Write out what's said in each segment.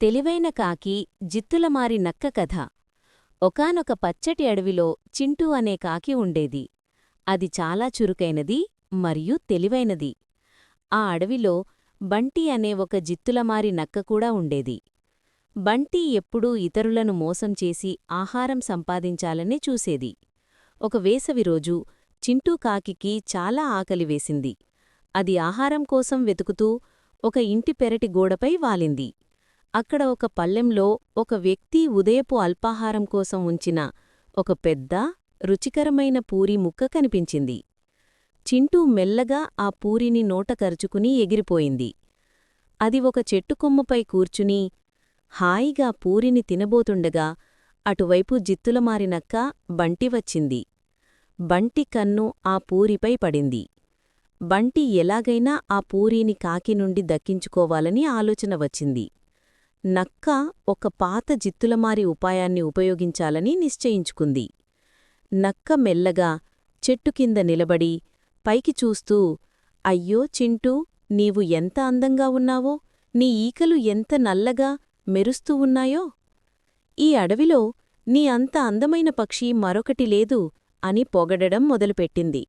తెలివైన కాకి జిత్తులమారి నక్క కథ. ఒకానొక పచ్చటి అడవిలో చింటూ అనే కాకి ఉండేది. అది చాలా చురుకైనది మరియు తెలివైనది. ఆ అడవిలో బంటి అనే ఒక జిత్తులమారి నక్క కూడా ఉండేది. బంటి ఎప్పుడూ ఇతరులను మోసం చేసి ఆహారం సంపాదించాలనే చూసేది. ఒక వేసవిరోజు చింటూ కాకికి చాలా ఆకలి వేసింది. అది ఆహారం కోసం వెతుకుతూ ఒక ఇంటి పెరటి గోడపై వాలింది. అక్కడ ఒక పల్లెంలో ఒక వ్యక్తి ఉదయపు అల్పాహారం కోసం ఉంచిన ఒక పెద్ద రుచికరమైన పూరి ముక్క కనిపించింది. చింటూ మెల్లగా ఆ పూరిని నోట కరుచుకుని ఎగిరిపోయింది. అది ఒక చెట్టుకొమ్మపై కూర్చుని హాయిగా పూరిని తినబోతుండగా అటువైపు జిత్తులమారినక్క బంటి వచ్చింది. బంటి కన్ను ఆ పూరిపై పడింది. బంటి ఎలాగైనా ఆ పూరీని కాకి నుండి దక్కించుకోవాలని ఆలోచన వచ్చింది. నక్క ఒక పాత జిత్తులమారి ఉపాయాన్ని ఉపయోగించాలని నిశ్చయించుకుంది. నక్క మెల్లగా చెట్టు కింద నిలబడి పైకి చూస్తూ అయ్యో చింటూ నీవు ఎంత అందంగా ఉన్నావో నీ ఈకలు ఎంత నల్లగా మెరుస్తూ ఉన్నాయో. ఈ అడవిలో నీ అంత అందమైన పక్షి మరొకటి లేదు అని పొగడడం మొదలుపెట్టింది.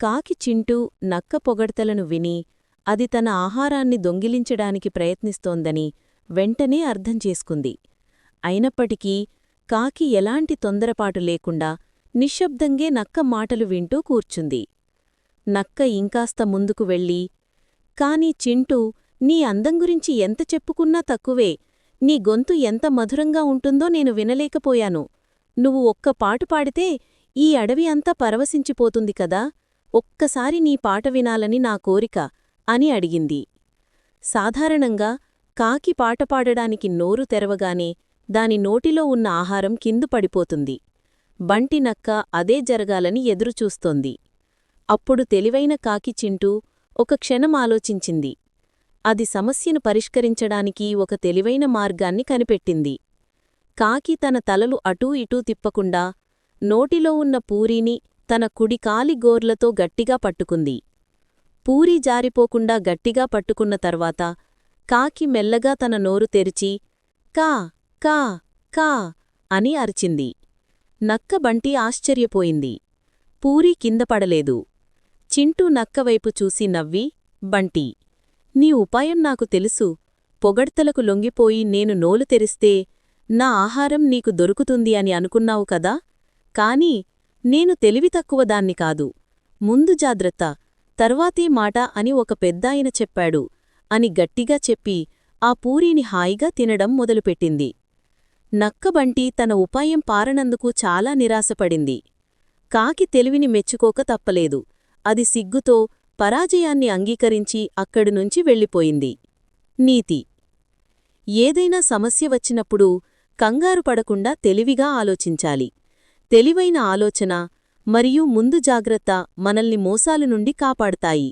కాకి చింటూ నక్క పొగడ్తలను విని అది తన ఆహారాన్ని దొంగిలించడానికి ప్రయత్నిస్తోందని వెంటనే అర్థం చేసుకుంది. అయినప్పటికీ కాకి ఎలాంటి తొందరపాటు లేకుండా నిశ్శబ్దంగే నక్క మాటలు వింటూ కూర్చుంది. నక్క ఇంకాస్త ముందుకు వెళ్ళి కాని చింటూ నీ అందం గురించి ఎంత చెప్పుకున్నా తక్కువే. నీ గొంతు ఎంత మధురంగా ఉంటుందో నేను వినలేకపోయాను. నువ్వు ఒక్క పాటు పాడితే ఈ అడవి అంతా పరవశించిపోతుంది కదా. ఒక్కసారి నీ పాట వినాలని నా కోరిక అని అడిగింది. సాధారణంగా కాకి పాట పాడడానికి నోరు తెరవగానే దాని నోటిలో ఉన్న ఆహారం కిందు పడిపోతుంది. బంటి నక్క అదే జరగాలని ఎదురుచూస్తోంది. అప్పుడు తెలివైన కాకి చింటూ ఒక క్షణం ఆలోచించింది. అది సమస్యను పరిష్కరించడానికి ఒక తెలివైన మార్గాన్ని కనిపెట్టింది. కాకి తన తలలు అటూ ఇటూ తిప్పకుండా నోటిలో ఉన్న పూరీని తన కుడి కాలి గోర్లతో గట్టిగా పట్టుకుంది. పూరి జారిపోకుండా గట్టిగా పట్టుకున్న తర్వాత కాకి మెల్లగా తన నోరు తెరిచి కా కా కా అని అరిచింది. నక్క బంటి ఆశ్చర్యపోయింది. పూరి కింద పడలేదు. చింటూ నక్కవైపు చూసి నవ్వి బంటి నీ ఉపాయం నాకు తెలుసు. పొగడ్తలకు లొంగిపోయి నేను నోలు తెరిస్తే నా ఆహారం నీకు దొరుకుతుంది అని అనుకున్నావు కదా? కాని నేను తెలివి తక్కువ దాన్ని కాదు. ముందు జాగ్రత్త. తర్వాతే మాట అని ఒక పెద్దాయన చెప్పాడు. అని గట్టిగా చెప్పి ఆ పూరీని హాయిగా తినడం మొదలుపెట్టింది. నక్కబంటి తన ఉపాయం పారనందుకు చాలా నిరాశపడింది. కాకి తెలివిని మెచ్చుకోక తప్పలేదు. అది సిగ్గుతో పరాజయాన్ని అంగీకరించి అక్కడినుంచి వెళ్ళిపోయింది. నీతి. ఏదైనా సమస్య వచ్చినప్పుడు కంగారు పడకుండా తెలివిగా ఆలోచించాలి. తెలివైన ఆలోచన మరియు ముందు జాగ్రత్త మనల్ని మోసాలు నుండి కాపాడతాయి.